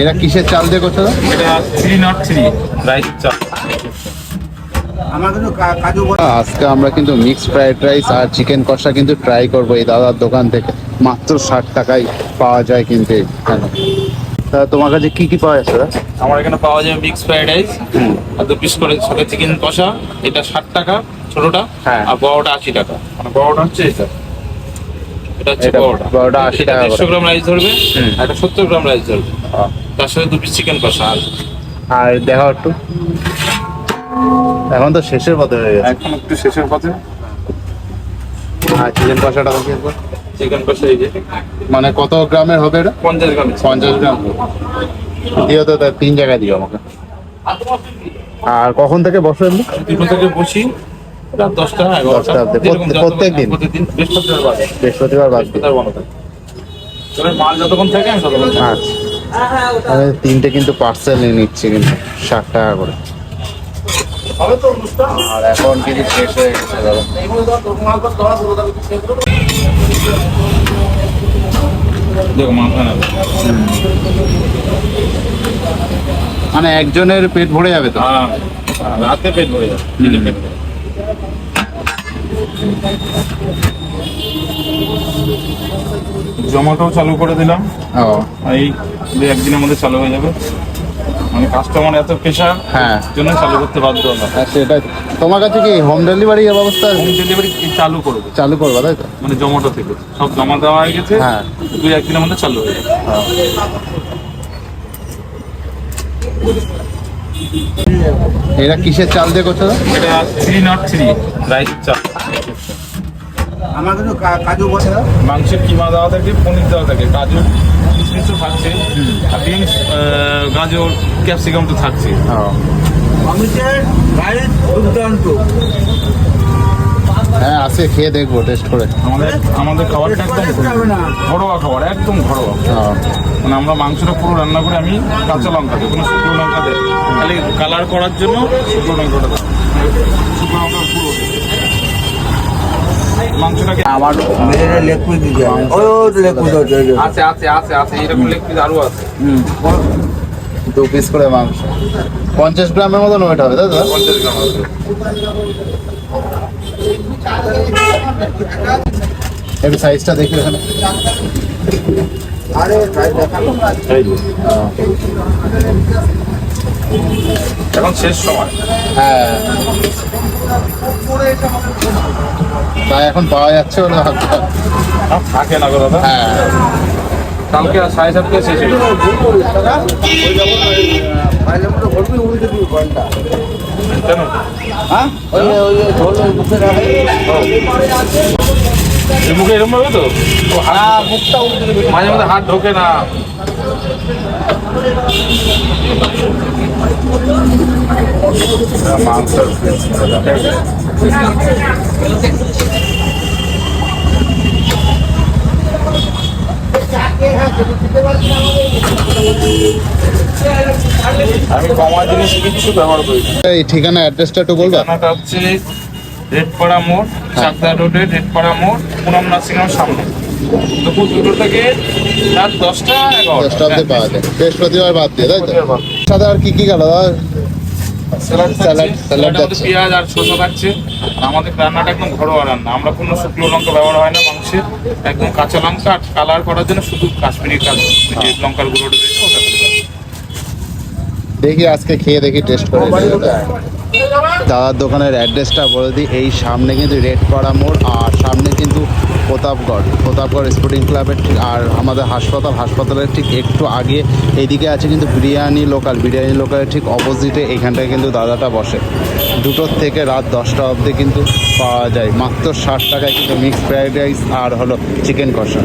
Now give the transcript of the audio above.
এরা কিসের চাল দিয়ে করছ? এটা থ্রি নট থ্রি রাইস চাল। আজকে আমরা কিন্তু মিক্সড ফ্রাইড রাইস আর চিকেন কষা কিন্তু ট্রাই করব এই দাদার দোকান থেকে। মাত্র ষাট টাকায় পাওয়া যায় কিন্তু তা তোমার কাছে কি কি পাওয়া যাচ্ছে? আমার এখানে পাওয়া যায় মিক্স ফ্রাইড রাইস আর দু পিস করে ছোট চিকেন কষা। এটা ষাট টাকা ছোটটা হ্যাঁ। আর বড়টা আশি টাকা। মানে বড়টা হচ্ছে এটা এটা হচ্ছে বড়টা। বড়টা 80 টাকা। দেড়শো গ্রাম রাইস ধরবে। আর এটা সত্তর গ্রাম রাইস ধরবে। তার সাথে দু পিস চিকেন কষা আর আর দেখাও একটু। এখন তো শেষের পথে হয়ে গেছে। এখন একটু শেষের পথে। আর চিকেন কষাটা দেখি একবার। চিকেন কষা এই যে। মানে কত গ্রামের হবে এটা? পঞ্চাশ গ্রাম। পঞ্চাশ গ্রাম। দিও তো তার তিন জায়গায় দিও আমাকে। আর কখন থেকে বসো এমনি? দুটো থেকে বসি। দশটা দশটা প্রত্যেক- বৃহস্পতিবার বাদ দিয়ে বৃহস্পতিবার বন্ধ থাকে। তবে মাল যতক্ষণ থাকে আমি ততক্ষণ আচ্ছা। আমি তিনটে কিন্তু পার্সেল নিয়ে নিচ্ছি কিন্তু ষাট টাকা করে। আর এখন কিন্তু শেষ হয়ে গেছে মানে একজনের পেট ভরে যাবে তো? হ্যাঁ রাতে পেট ভরে যাবে। জোম্যাটো চালু করে দিলাম। এই দু একদিনের মধ্যে চালু হয়ে যাবে। মানে কাস্টমার এত প্রেশার হ্যাঁ। জন্য চালু করতে বাধ্য হলাম আর সেটা তোমার কাছে কি হোম ডেলিভারি ব্যবস্থা? হোম ডেলিভারি চালু করবে চালু করবা তাই তো? মানে জোম্যাটো থেকে। সব জমা দেওয়া হয়ে গেছে। হ্যাঁ। দুই একদিনের মধ্যে চালু হয়ে যাবে। এরা কিসের চাল দিয়ে করছ? এটা থ্রি নট থ্রি রাইস চাল। আমার কিন্তু কাজু বসে মাংসের কিমা দেওয়া থাকে পনির দেওয়া থাকে কাজু কিশমিশও থাকছে আর বিনস গাজর ক্যাপসিকাম তো থাকছে। রাইস দুর্দান্ত আছে খেয়ে দেখব টেস্ট করে। আমাদের আমাদের খাবারটা একদম ঘরোয়া খাবার একদম ঘরোয়া। মানে আমরা মাংসটা পুরো রান্না করে আমি কাঁচা লঙ্কা দিই কোনো শুকনো লঙ্কা দেয় খালি কালার করার জন্য শুকনো লঙ্কাটা দেয় শুকনো লঙ্কা পুরো মাংসটাকে লেগ পিস দিতে লেগ। আছে আছে আছে আছে এরকম লেগ পিস আরও আছে। হুম। দু পিস করে মাংস। পঞ্চাশ গ্রামের মতন ওয়েট হবে তাই তো? দাদা? পঞ্চাশ গ্রাম একটু সাইজটা দেখি এখানে। আরে ভাই দেখাল। এখন শেষ সময়। হ্যাঁ। তাই এখন পাওয়া যাচ্ছে। আর থাকে না গো দাদা। হ্যাঁ। কালকে আর সাড়ে সাতটা শেষ হয়ে কেন? হ্যাঁ? ওই যে- ওই ঝোল ওই রাখে মুখে এরকম ভাবে তো? মুখটা মাঝে মধ্যে হাত ঢোকে না। দাও। আমি কমা জিনিস কিচ্ছু ব্যবহার করি এই ঠিকানা অ্যাড্রেসটা একটু বলবা? ঠিকানাটা হচ্ছে রেডপাড়া মোড় চাকদা রোডে রেডপাড়া মোড় পুনম নার্সিং হোম সামনে। দুপুর দুটো থেকে রাত দশটা এগারোটা। দশটা অব্দি পাওয়া যায়। বৃহস্পতিবার বাদ দিয়ে তাই তো? সাথে আর কি কি গেল দাদা? পেঁয়াজ আর শসা থাকছে। আমাদের রান্নাটা একদম ঘরোয়া রান্না। আমরা কোনো শুকনো লঙ্কা ব্যবহার হয় না মাংসের একদম কাঁচা লঙ্কা আর কালার করার জন্য শুধু কাশ্মীরি যে লঙ্কার ওটা দেখি আজকে খেয়ে দেখি টেস্ট করে দাদার দোকানের অ্যাড্রেসটা বলে দিই, এই সামনে কিন্তু রেডপাড়া মোড় আর সামনে কিন্তু প্রতাপগড় প্রতাপগড় স্পোর্টিং ক্লাবের ঠিক, আর আমাদের হাসপাতাল, হাসপাতালের ঠিক একটু আগে এদিকে আছে কিন্তু বিরিয়ানি লোকাল বিরিয়ানি লোকালের ঠিক অপোজিটে এখানটায় কিন্তু দাদাটা বসে। দুটোর থেকে রাত দশটা অবধি কিন্তু পাওয়া যায়। মাত্র ষাট টাকায় কিন্তু মিক্সড ফ্রাইড রাইস আর হলো চিকেন কষা।